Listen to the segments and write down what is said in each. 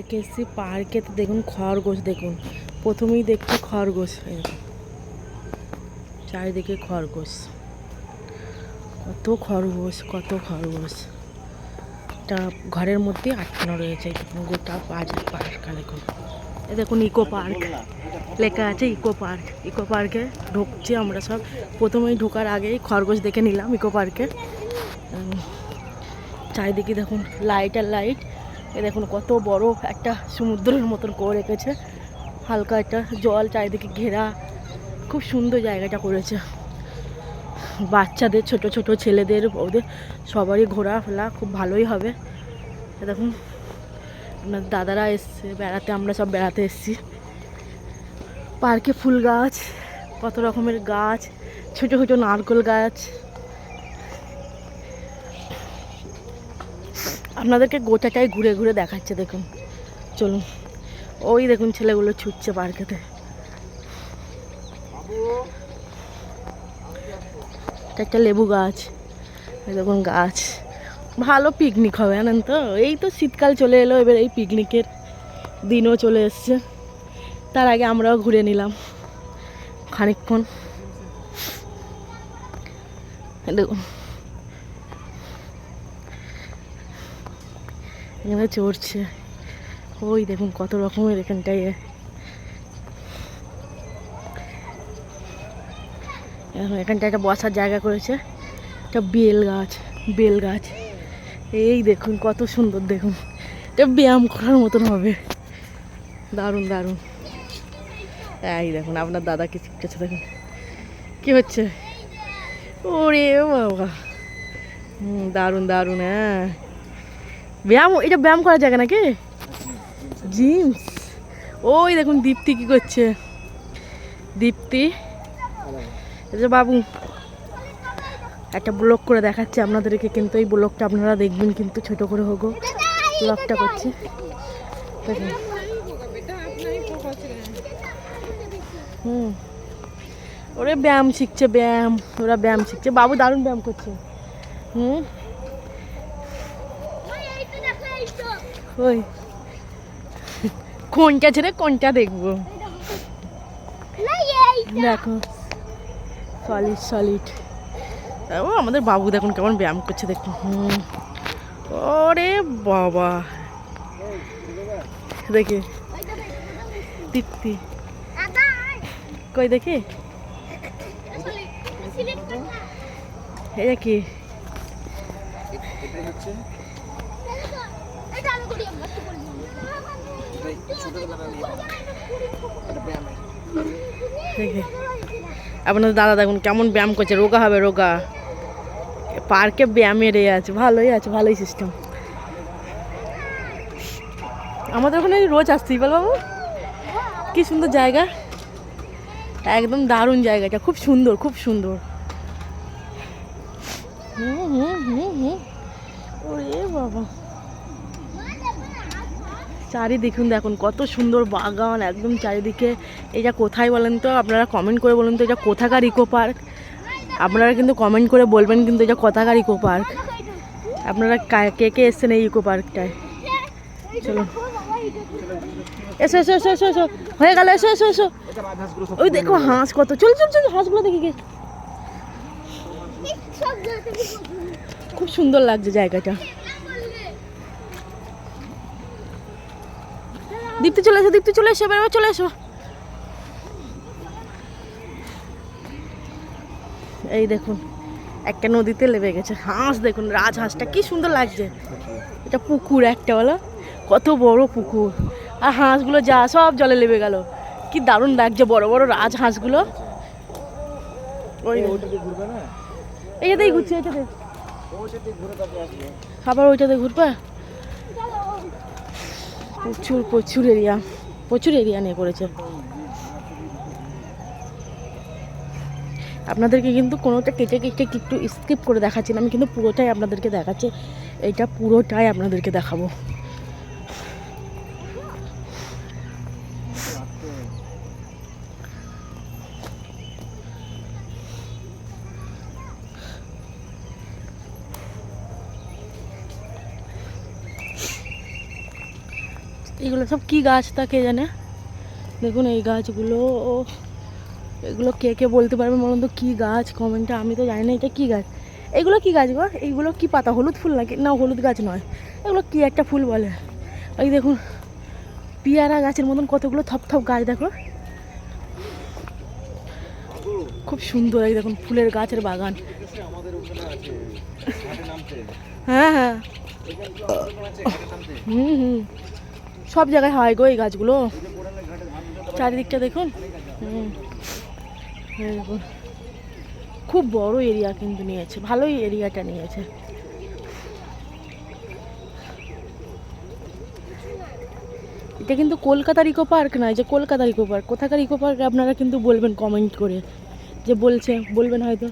এসেছি পার্কে, তো দেখুন খরগোশ, দেখুন। প্রথমেই দেখছি খরগোশ চারিদিকে খরগোশ। কত খরগোশ কত খরগোশ। এটা ঘরের মধ্যে আটকানো রয়েছে গোটা বাজার পার্ক, দেখুন। এই দেখুন, ইকো পার্ক। লেখা আছে ইকো পার্ক। ইকো পার্কে ঢুকছি আমরা সব। প্রথমেই ঢোকার আগেই খরগোশ দেখে নিলাম ইকো পার্কে। চারিদিকে দেখুন লাইট আর লাইট এ দেখুন, কত বড় একটা সমুদ্রের মতন করে রেখেছে। হালকা একটা জল চারিদিকে ঘেরা। খুব সুন্দর জায়গাটা করেছে। বাচ্চাদের, ছোট ছোট ছেলেদের, ওদের সবারই ঘোরাফেরা খুব ভালোই হবে। দেখুন, আপনার দাদারা এসছে, বেড়াতে, আমরা সব বেড়াতে এসেছি। পার্কে ফুল গাছ, কত রকমের গাছ, ছোট ছোট নারকেল গাছ। আপনাদেরকে গোটাটাই ঘুরে ঘুরে দেখাচ্ছে, দেখুন। চলুন। ওই দেখুন ছেলেগুলো ছুটছে পার্কেতে। একটা লেবু গাছ। দেখুন গাছ। ভালো পিকনিক হবে, জানেন তো? এই তো শীতকাল চলে এলো, এবার এই পিকনিকের দিনও চলে এসছে। তার আগে আমরাও ঘুরে নিলাম। খানিকক্ষণ। দেখুন। এখানে চড়ছে। ওই দেখুন কত রকমের এখানটায়। এখন এখানটায় একটা বসার জায়গা করেছে। একটা বেল গাছ বেল গাছ। এই দেখুন কত সুন্দর দেখুন। এটা ব্যায়াম করার মতন হবে। দারুণ দারুণ। এই দেখুন, আপনার দাদা কি শিখতেছে দেখুন। কি হচ্ছে? ওরে বাবা। হুম, দারুণ দারুণ হ্যাঁ। ব্যায়াম, এটা ব্যায়াম করার জায়গা নাকি? জিন্স। ওই দেখুন, দীপ্তি কি করছে। দীপ্তি। বাবু, একটা ব্লগ করে দেখাচ্ছে আপনাদেরকে, কিন্তু এই ব্লগটা আপনারা দেখবেন কিন্তু ছোট করে হোক ব্লগটা করছি। হুম। ওরে ব্যায়াম শিখছে, ব্যায়াম। ওরা ব্যায়াম শিখছে। বাবু দারুণ ব্যায়াম করছে। হুম। ওই। কোনটা ছেড়ে কোনটা দেখব? দেখো। সলিড সলিড ও, আমাদের বাবু দেখুন কেমন ব্যায়াম করছে, দেখুন। হুম। ওরে বাবা। দেখি। দীপ্তি। কই দেখি? এটা কি এটাই হচ্ছে এটাই ছোটবেলা নিয়ে এটা ব্যায়ামের দেখি আপনাদের দাদা দেখুন কেমন ব্যায়াম করছে রোগা হবে রোগা। পার্কে ব্যায়ামের এ আছে ভালোই আছে ভালোই সিস্টেম আমাদের ওখানে রোজ আসতেই বল বাবু। কি সুন্দর জায়গা। একদম দারুণ জায়গাটা খুব সুন্দর খুব সুন্দর। হুম হুম হুম হুম। ওরে বাবা। চারিদিকুন দেখুন কত সুন্দর বাগান, একদম চারিদিকে। এটা কোথায় বলেন তো, আপনারা কমেন্ট করে বলুন তো এটা কোথাকার ইকো পার্ক আপনারা কিন্তু কমেন্ট করে বলবেন কিন্তু এটা কোথাকার ইকো পার্ক আপনারা কে কে এসছেন এই ইকো পার্কটায় চলো এসো এসো এসো এসো এসো। হয়ে গেল, এসো এসো এসো। ওই দেখো হাঁস কত। চল চল চল হাঁসগুলো দেখি গে। খুব সুন্দর লাগছে জায়গাটা। দীপ্তি চলে এসো দীপ্তি চলে এসো এবার চলে এসো। এই দেখুন একটা নদীতে লেবে গেছে হাঁস দেখুন রাজহাঁসটা কি সুন্দর লাগছে। এটা পুকুর একটা বলো কত বড় পুকুর। আর হাঁসগুলো যা সব জলে লেবে গেল। কি দারুণ লাগছে বড় বড় রাজহাঁসগুলো ওই ওইটা দিয়ে ঘুরবে না? এইটাতেই ঘুরছে এটাতে আবার ওইটাতে ঘুরবা? প্রচুর প্রচুর এরিয়া প্রচুর এরিয়া নিয়ে করেছে আপনাদেরকে কিন্তু কোনোটা কেটে কেটে একটু স্কিপ করে দেখাচ্ছি না, আমি কিন্তু পুরোটাই আপনাদেরকে দেখাচ্ছি। এটা পুরোটাই আপনাদেরকে দেখাবো। এগুলো সব কি গাছ তা কে জানে? দেখুন এই গাছগুলো এগুলো কে কে বলতে পারবে বলুন তো, কী গাছ? কমেন্টে আমি তো জানি না এটা কী গাছ। এগুলো কি গাছ গো? এইগুলো কি পাতা? হলুদ ফুল নাকি? না, হলুদ গাছ নয়। এগুলো কি একটা ফুল বলে? ওই দেখুন, পিয়ারা গাছের মতন কতগুলো থপ থপ গাছ, দেখো। খুব সুন্দর, এই দেখুন, ফুলের গাছের বাগান। হ্যাঁ হ্যাঁ। হুম হুম। সব জায়গায় হয় গো এই গাছগুলো। চারিদিকটা দেখুন। খুব বড় এরিয়া কিন্তু নিয়েছে, ভালোই এরিয়াটা নিয়েছে। এটা কিন্তু কলকাতার ইকো পার্ক নয়, যে কলকাতার ইকো পার্ক। কোথাকার ইকো পার্ক আপনারা কিন্তু বলবেন কমেন্ট করে, যে বলছে, বলবেন হয়তো,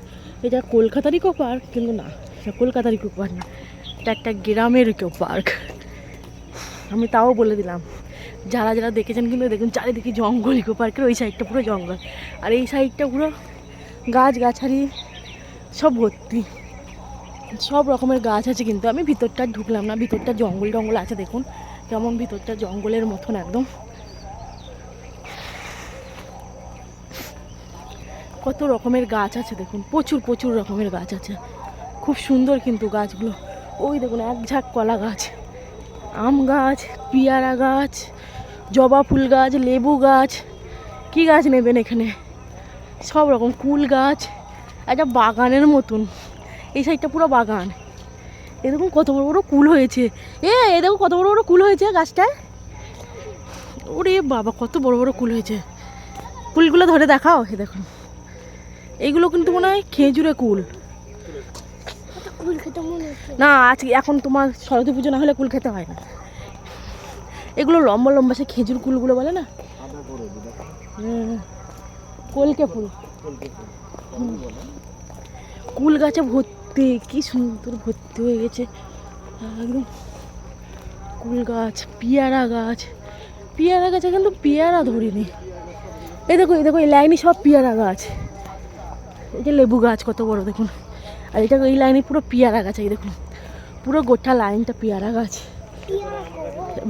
এটা কলকাতার ইকো পার্ক, কিন্তু না কলকাতার ইকো পার্ক না, এটা একটা গ্রামের ইকো পার্ক। আমি তাও বলে দিলাম। যারা যারা দেখেছেন কিন্তু দেখুন চারিদিকে জঙ্গল, ইকো পার্কের ওই সাইডটা পুরো জঙ্গল। আর এই সাইডটা পুরো গাছ, গাছালি, সব ভর্তি। সব রকমের গাছ আছে কিন্তু। আমি ভিতরটা ঢুকলাম না, ভিতরটা জঙ্গল টঙ্গল আছে দেখুন। কেমন ভিতরটা জঙ্গলের মতন একদম। কত রকমের গাছ আছে দেখুন, প্রচুর প্রচুর রকমের গাছ আছে। খুব সুন্দর কিন্তু গাছগুলো। ওই দেখুন, এক ঝাঁক কলা গাছ। আম গাছ, পিয়ারা গাছ, জবা ফুল গাছ, লেবু গাছ। কি গাছ নেবেন এখানে? সব রকম কুল গাছ। একটা বাগানের মতন। এই সাইডটা পুরো বাগান। এ দেখুন কত বড় বড় কুল হয়েছে। এ এ দেখুন কত বড় বড় কুল হয়েছে গাছটায়। ওরে বাবা, কত বড় বড় কুল হয়েছে। কুলগুলো ধরে দেখাও দেখুন। এইগুলো কিন্তু মনে হয় খেজুরে কুল। না, আজকে এখন তোমার সরস্বতী পুজো না হলে কুল খেতে হয় না। এগুলো লম্বা লম্বা সে খেজুর কুলগুলো বলে না? কলকে ফুল। কুল গাছে ভর্তি, কি সুন্দর ভর্তি হয়ে গেছে। একদম কুল গাছ, পিয়ারা গাছ। পিয়ারা গাছে কিন্তু পেয়ারা ধরিনি। এই দেখো এই দেখো এই লাইনে সব পেয়ারা গাছ। এই যে লেবু গাছ কত বড়, দেখুন। আর এটা এই লাইনে পুরো পেয়ারা গাছ, এই দেখুন, পুরো গোটা লাইনটা পেয়ারা গাছ।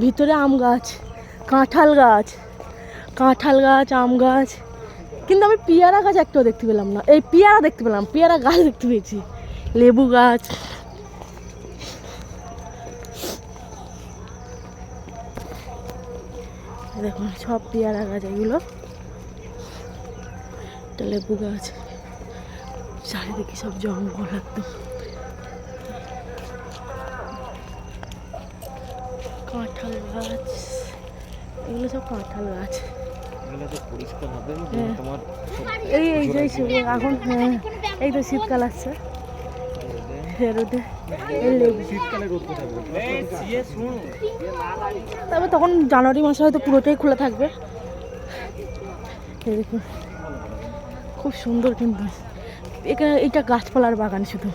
ভিতরে আম গাছ, কাঁঠাল গাছ কাঁঠাল গাছ, আম গাছ। কিন্তু আমি পেয়ারা গাছ একটাও দেখতে পেলাম না। এই পেয়ারা দেখতে পেলাম, পেয়ারা গাছ দেখতে পেয়েছি। লেবু গাছ। দেখুন, সব পেয়ারা গাছ এগুলো। এটা লেবু গাছ। চারিদিকে সব জঙ্গল একদম। কাঁঠাল গাছ। এগুলো সব কাঁঠাল গাছ। এগুলো তো পরিষ্কার হবে হ্যাঁ। এই এই যে এখন হ্যাঁ এই তো শীতকাল আসছে। রোদে। তবে তখন জানুয়ারি মাসে হয়তো পুরোটাই খোলা থাকবে। এই খুব সুন্দর কিন্তু। এখানে এটা গাছপালার বাগান শুধু।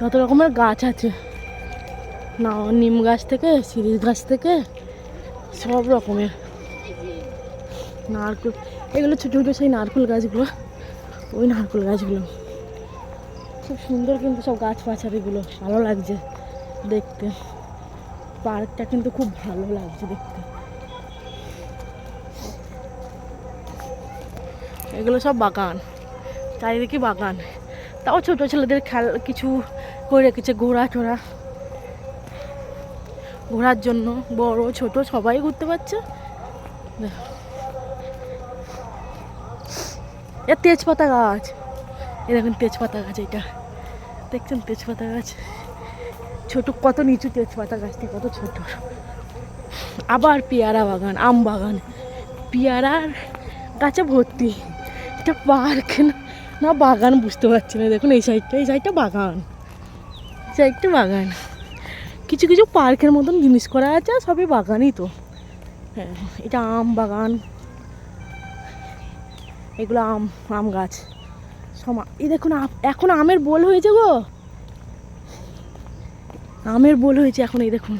যত রকমের গাছ আছে। না নিম গাছ থেকে শিরিষ গাছ থেকে, সব রকমের। নারকেল, এগুলো ছোটো ছোটো সেই নারকেল গাছগুলো। ওই নারকেল গাছগুলো। খুব সুন্দর কিন্তু সব গাছ পাছারিগুলো ভালো লাগছে দেখতে। পার্কটা কিন্তু খুব ভালো লাগছে দেখতে। এগুলো সব বাগান। চারিদিকে বাগান। তাও ছোট ছেলেদের খেল কিছু করে রেখেছে ঘোড়া টোড়া ঘোরার জন্য বড়, ছোট, সবাই ঘুরতে পারছে। এ তেজপাতা গাছ। এ দেখুন তেজপাতা গাছ এটা। দেখছেন তেজপাতা গাছ? ছোট, কত নিচু তেজপাতা গাছটা, কত ছোট। আবার পেয়ারা বাগান, আম বাগান। পেয়ারার গাছে ভর্তি। এটা পার্ক না? না, বাগান বুঝতে পারছি না। দেখুন, এই সাইডটা এই সাইডটা বাগান। সাইডটা বাগান। কিছু কিছু পার্কের মতন জিনিস করা আছে সবই বাগানই তো। হ্যাঁ এটা আম বাগান। এগুলো আম আম গাছ। সমা এই দেখুন এখন আমের বোল হয়েছে গো। আমের বোল হয়েছে এখন, এই দেখুন।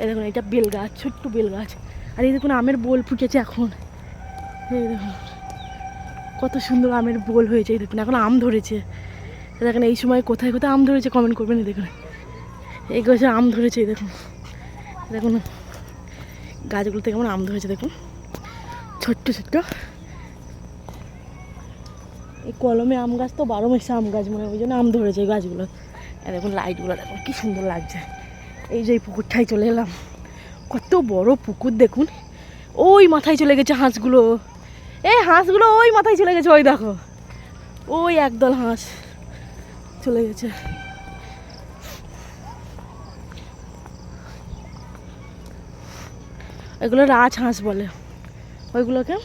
এই দেখুন, এটা বেল গাছ, ছোট্ট বেল গাছ। আর এই দেখুন, আমের বোল ফুটেছে এখন। এই দেখুন। কত সুন্দর আমের বোল হয়েছে, এই দেখুন, এখন আম ধরেছে। দেখুন, এই সময় কোথায় কোথায় আম ধরেছে কমেন্ট করবেন, এই দেখুন। এই গাছে আম ধরেছে, এই দেখুন। দেখুন, গাছগুলোতে কেমন আম ধরেছে, দেখুন। ছোট্ট ছোট্ট। এই কলমে আম গাছ তো, বারো মাসে আম গাছ মনে ওই জন্য আম ধরেছে এই গাছগুলো। দেখুন লাইটগুলো দেখুন, কি সুন্দর লাগছে। এই যে এই পুকুরটায় চলে এলাম। কত বড় পুকুর, দেখুন। ওই মাথায় চলে গেছে হাঁসগুলো। এই হাঁসগুলো ওই মাথায় চলে গেছে, ওই দেখো। ওই একদল হাঁস চলে গেছে। এগুলো রাজ হাঁস বলে। ওইগুলোকে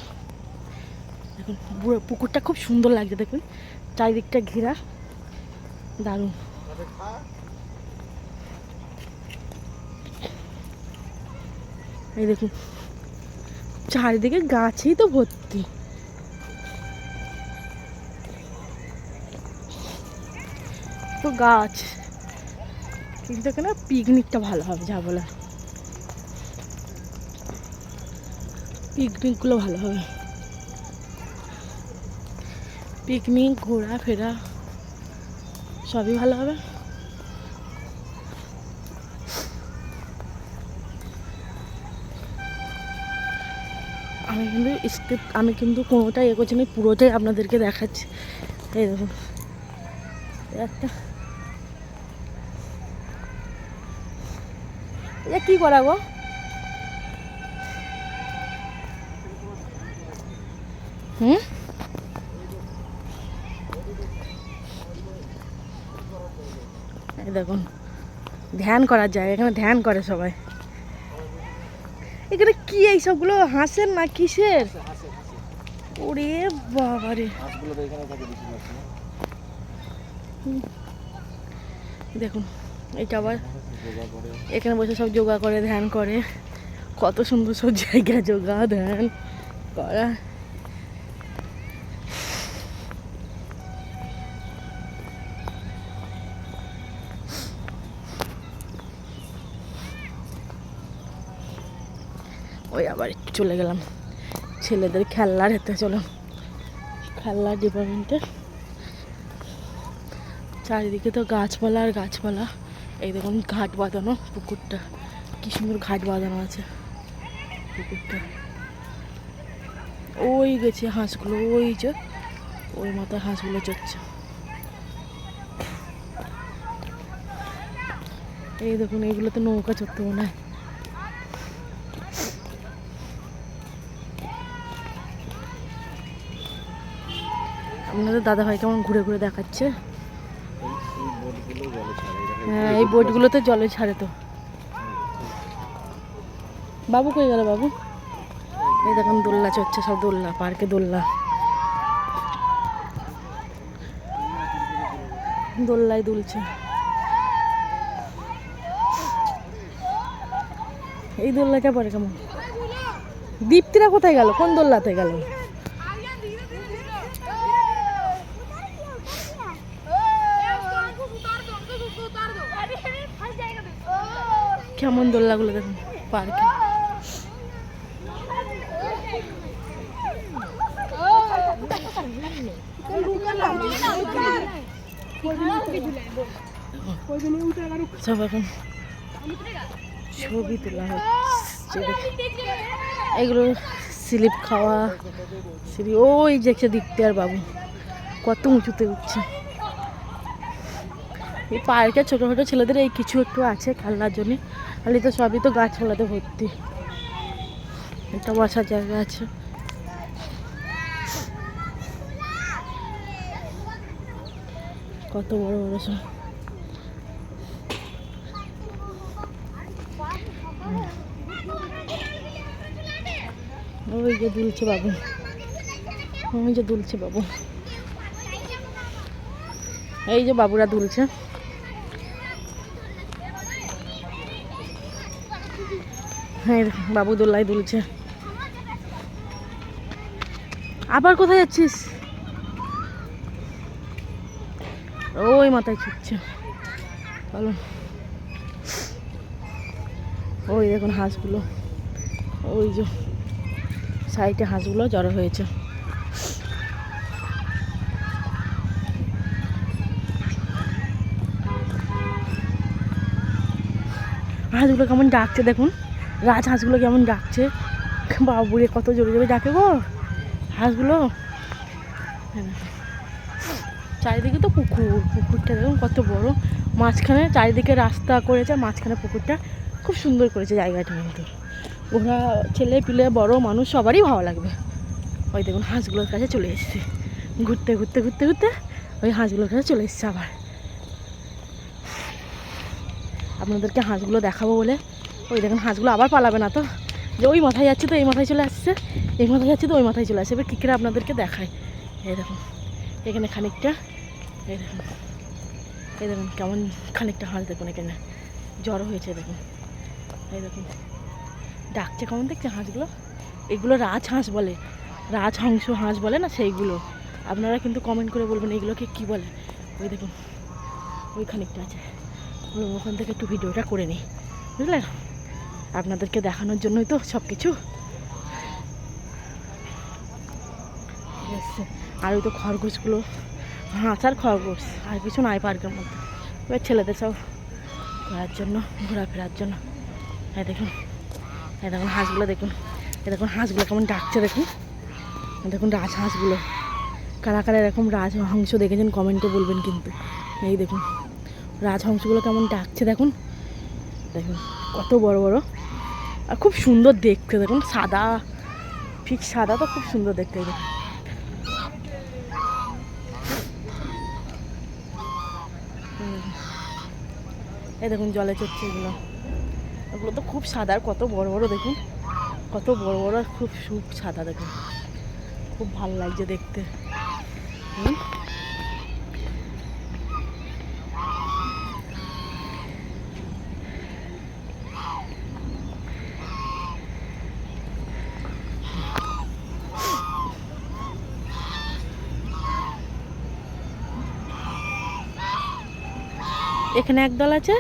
দেখুন পুকুরটা খুব সুন্দর লাগছে, দেখুন। চারিদিকটা ঘেরা। দারুণ। এই দেখুন চারিদিকে গাছেই তো ভর্তি। তো গাছ। কিন্তু এখানে পিকনিকটা ভালো হবে, যা বলার। পিকনিকগুলো ভালো হবে। পিকনিক ঘোরাফেরা, সবই ভালো হবে। আমি কিন্তু স্টেপ আমি কিন্তু কোনোটাই এ করছি না পুরোটাই আপনাদেরকে দেখাচ্ছি। এই দেখুন, একটা। এটা কি করা গো? হুম? দেখুন, ধ্যান করার জায়গা, এখানে ধ্যান করে সবাই। এখানে সবগুলো হাঁসের না কিসের? ওরে বাবারে। দেখুন, এটা আবার এখানে বসে সব যোগা করে, ধ্যান করে। কত সুন্দর সব জায়গা যোগা, ধ্যান করা। ওই আবার একটু চলে গেলাম। ছেলেদের খেলনার হেতে চলো। খেলনার ডিপার্টমেন্টে চারিদিকে তো গাছপালা আর গাছপালা। এই দেখুন ঘাট বাঁধানো পুকুরটা। কি সুন্দর ঘাট বাঁধানো আছে পুকুরটা। ওই গেছে হাঁসগুলো, ওই যে, ওই মাথায় হাঁসগুলো চড়ছে। এই দেখুন এইগুলোতে নৌকা চড়তে মনে হয়। আপনাদের দাদা ভাই কেমন ঘুরে ঘুরে দেখাচ্ছে? হ্যাঁ এই বোটগুলোতে জলে ছাড়ে তো। বাবু কই গেল বাবু? এই দেখুন দোল্লা চড়ছে, সব দোলনা, পার্কে দোল্লা দোলনায় দুলছে। এই দোলনাটা পরে কেমন? দীপ্তিরা কোথায় গেল? কোন দোলনাতে গেল? কেমন দোলনাগুলো দেখুন, পার্কে। সব এখন ছবি তোলা হচ্ছে। এগুলো স্লিপ খাওয়া, সিঁড়ি। ওই যে একটা দিকতে আর বাবু, কত উঁচুতে উঠছে। এই পার্কে ছোটো ছোটো ছেলেদের এই কিছু একটু আছে খেলনার জন্য। খালি তো সবই তো গাছপালাতে ভর্তি। একটা বসার জায়গা আছে। কত বড় বড় সব। ওই যে দুলছে বাবু। ওই যে দুলছে বাবু। এই যে বাবুরা দুলছে। হ্যাঁ বাবু দোল্লায় দুলছে। আবার কোথায় যাচ্ছিস? ওই মাথায় ছুটছে। বলো ওই দেখুন হাঁসগুলো। ওই যে সাইডে হাঁসগুলো জড়ো হয়েছে। হাঁসগুলো কেমন ডাকছে দেখুন। রাজহাঁসগুলো কেমন ডাকছে? বাবুরে কত জোরে জোরে ডাকে গো, হাঁসগুলো। চারিদিকে তো পুকুর, পুকুরটা দেখুন কত বড়। মাঝখানে চারিদিকে রাস্তা করেছে, মাঝখানে পুকুরটা খুব সুন্দর করেছে জায়গাটা কিন্তু। ওরা ছেলে পিলে বড় মানুষ সবারই ভালো লাগবে। ওই দেখুন হাঁসগুলোর কাছে চলে এসেছে। ঘুরতে ঘুরতে ঘুরতে ঘুরতে ওই হাঁসগুলোর কাছে চলে এসেছে আবার। আপনাদেরকে হাঁসগুলো দেখাবো বলে ওই দেখুন, হাঁসগুলো আবার পালাবে না তো। যে ওই মাথায় যাচ্ছে তো, এই মাথায় চলে আসছে। এই মাথায় যাচ্ছে তো, ওই মাথায় চলে আসছে। এবার কী করে আপনাদেরকে দেখায়। এই দেখুন, এখানে খানিকটা, এই দেখুন এই দেখুন কেমন খানিকটা হাঁস দেখুন এখানে। জড়ো হয়েছে দেখুন, এই দেখুন। ডাকছে কেমন দেখছে হাঁসগুলো? এগুলো রাজ হাঁস বলে রাজহংস হাঁস বলে না সেইগুলো। আপনারা কিন্তু কমেন্ট করে বলবেন এগুলোকে কী বলে। ওই দেখুন, ওই খানিকটা আছে। ওখান থেকে একটু ভিডিওটা করে নিই। বুঝলেন? আপনাদেরকে দেখানোর জন্যই তো সব কিছু আর ওই তো খরগোশগুলো হাঁস আর খরগোশ, আর কিছু নাই পার্কের মধ্যে। এবার ছেলেদের সব ঘোরার জন্য, ঘোরাফেরার জন্য। হ্যাঁ দেখুন হ্যাঁ দেখুন হাঁসগুলো, দেখুন। এ দেখুন হাঁসগুলো কেমন ডাকছে, দেখুন। দেখুন রাজহাঁসগুলো কারা কারা এরকম রাজহংস দেখেছেন কমেন্টে বলবেন কিন্তু। এই দেখুন রাজহংসগুলো কেমন ডাকছে, দেখুন। দেখুন, কত বড় বড় আর খুব সুন্দর দেখতে, দেখুন, সাদা। ঠিক সাদা তো খুব সুন্দর দেখতে, দেখুন। এই দেখুন, জলে চড়ছে এগুলো। এগুলো তো খুব সাদা কত বড় বড়, দেখুন। কত বড় বড় খুব সুপ সাদা, দেখুন। খুব ভালো লাগছে দেখতে। হুম। এখানে একদল আছে?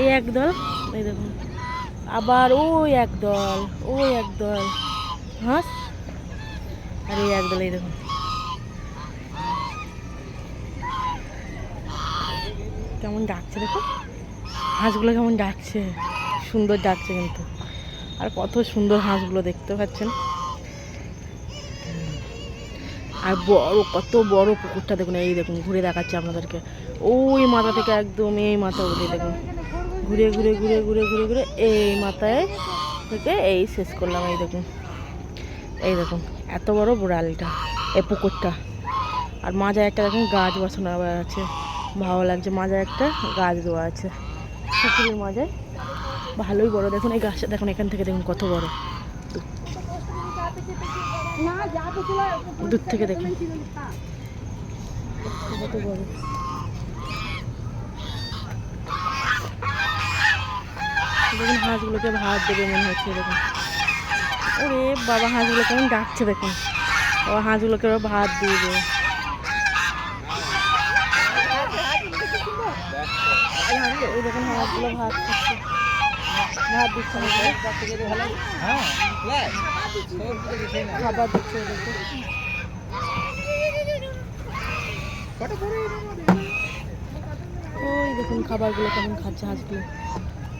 এই একদল এই দেখুন। আবার ওই একদল ওই একদল হাঁস। আর এই একদল এই দেখুন। কেমন ডাকছে দেখো। হাঁসগুলো কেমন ডাকছে। সুন্দর ডাকছে কিন্তু। আর কত সুন্দর হাঁসগুলো দেখতে পাচ্ছেন। আর বড়, কত বড় পুকুরটা দেখুন। এই দেখুন, ঘুরে দেখাচ্ছে আপনাদেরকে। ওই মাথা থেকে একদম এই মাথা অবধি দেখুন। ঘুরে ঘুরে ঘুরে ঘুরে ঘুরে ঘুরে এই মাথায় থেকে এই শেষ করলাম এই দেখুন। এই দেখুন এত বড় বোড়ালটা এই পুকুরটা। আর মাঝে একটা দেখুন গাছ বসানো আছে ভালো লাগছে। মাঝে একটা গাছ দেওয়া আছে পুকুরের মাঝে ভালোই বড় দেখুন এই গাছটা দেখুন এখান থেকে দেখুন কত বড়। দূর থেকে দেখুন। কত বড়। দেখুন হাঁসগুলোকে ভাত দেবে মনে হচ্ছে দেখুন ওরে বাবা, হাঁসগুলো কেমন ডাকছে দেখুন। বাবা, হাঁসগুলোকে ওরা ভাত দিয়ে দেবে। ওই দেখুন হাঁসগুলো ভাত খাচ্ছে। ভাত দিচ্ছে। খাবার দিচ্ছে ওই দেখুন খাবারগুলো কেমন খাচ্ছে হাঁসগুলো।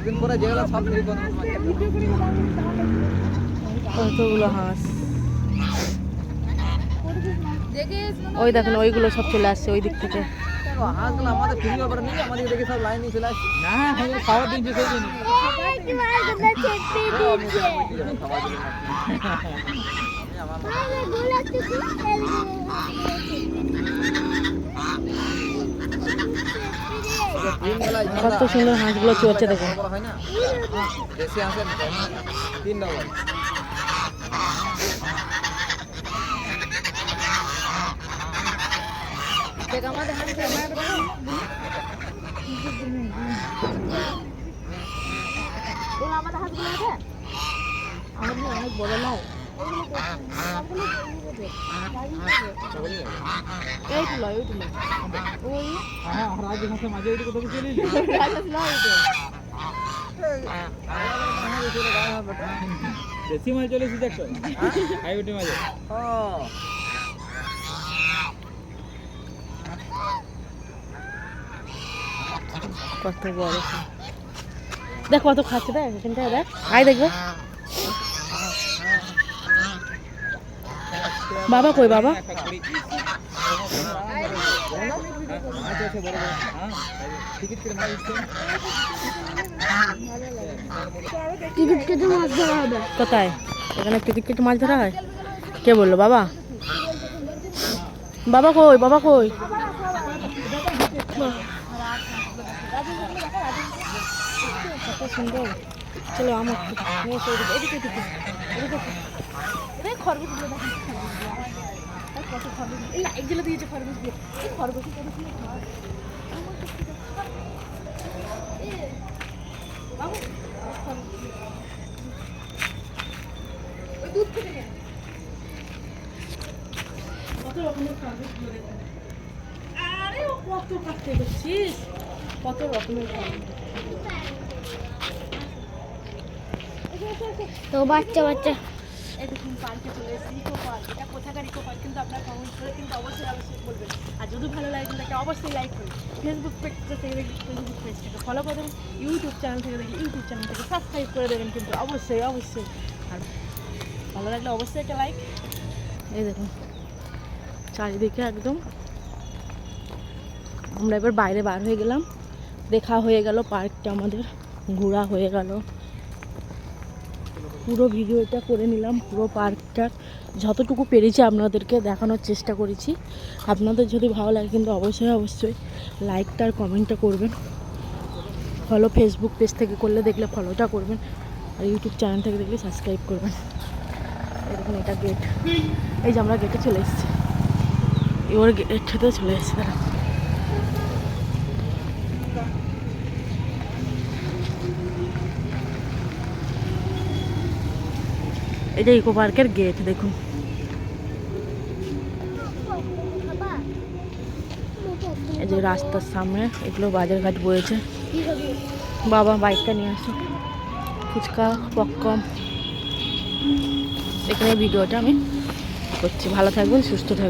দশ টাকা করে কতগুলো হাঁস? ওই দেখুন ওইগুলো সব চলে আসছে ওই দিক থেকে। হাঁসগুলো চলছে দেখুন আমাদের অনেক বড় নয় এইটু লয় ওইটু লয় ওই হ্যাঁ রাজহাঁসে মাঝে ওইটা কোথাও চলে এলি দেশি মাছ চলে একটা হাইওয়েটে মাঝে কত বড়। দেখ কত খাচ্ছে, দেখ, এখানটায় দেখ আয় দেখবে বাবা কই বাবা? টিকিট কেটে মাছ ধরা হবে। কোথায়? এখানে টিকিট কেটে মাছ ধরা হয়? কে বলল বাবা? বাবা কই বাবা কই? সুন্দর চলো আমার নিয়ে কত খরগোশ? এই লাইটগুলো দিয়েছে খরগোশগুলো এই খরগোশ। খরগোশগুলো ঘর কত রকমের কত কত রকমের তো বাচ্চা বাচ্চা। দেখুন পার্কে চলে এসেছি ইকো পার্ক এটা কোথাকার ইকো পার্ক কিন্তু আপনার কমেন্ট করে কিন্তু অবশ্যই অবশ্যই বলবেন। আর যদি ভালো লাগে তাকে অবশ্যই লাইক করুন। ফেসবুক পেজ থেকে দেখি ফেসবুক পেজটাকে ফলো করে দেবেন ইউটিউব চ্যানেল থেকে দেখি ইউটিউব চ্যানেল থেকে সাবস্ক্রাইব করে দেবেন কিন্তু অবশ্যই অবশ্যই। আর ভালো লাগলে অবশ্যই একটা লাইক এই দেখুন, চারিদিকে একদম। আমরা এবার বাইরে বার হয়ে গেলাম। দেখা হয়ে গেল পার্কটা আমাদের, ঘোরা হয়ে গেল। পুরো ভিডিওটা করে নিলাম, পুরো পার্কটার যতটুকু পেরেছি আপনাদেরকে দেখানোর চেষ্টা করেছি। আপনাদের যদি ভালো লাগে কিন্তু অবশ্যই অবশ্যই লাইকটা আর কমেন্টটা করবেন। ফলো ফেসবুক পেজ থেকে করলে দেখলে ফলোটা করবেন। আর ইউটিউব চ্যানেল থেকে দেখলে সাবস্ক্রাইব করবেন। এরকম এটা গেট এই যে আমরা গেটে চলে এসেছি। এবার গেটটাতে চলে এসেছি তারা এটা ইকো পার্কের গেট, দেখুন। এই যে রাস্তার সামনে, এগুলো বাজার ঘাট বয়েছে বাবা বাইকটা নিয়ে আসো ফুচকা পপকর্ন এখানে ভিডিওটা আমি করছি। ভালো থাকবেন, সুস্থ থাকবেন।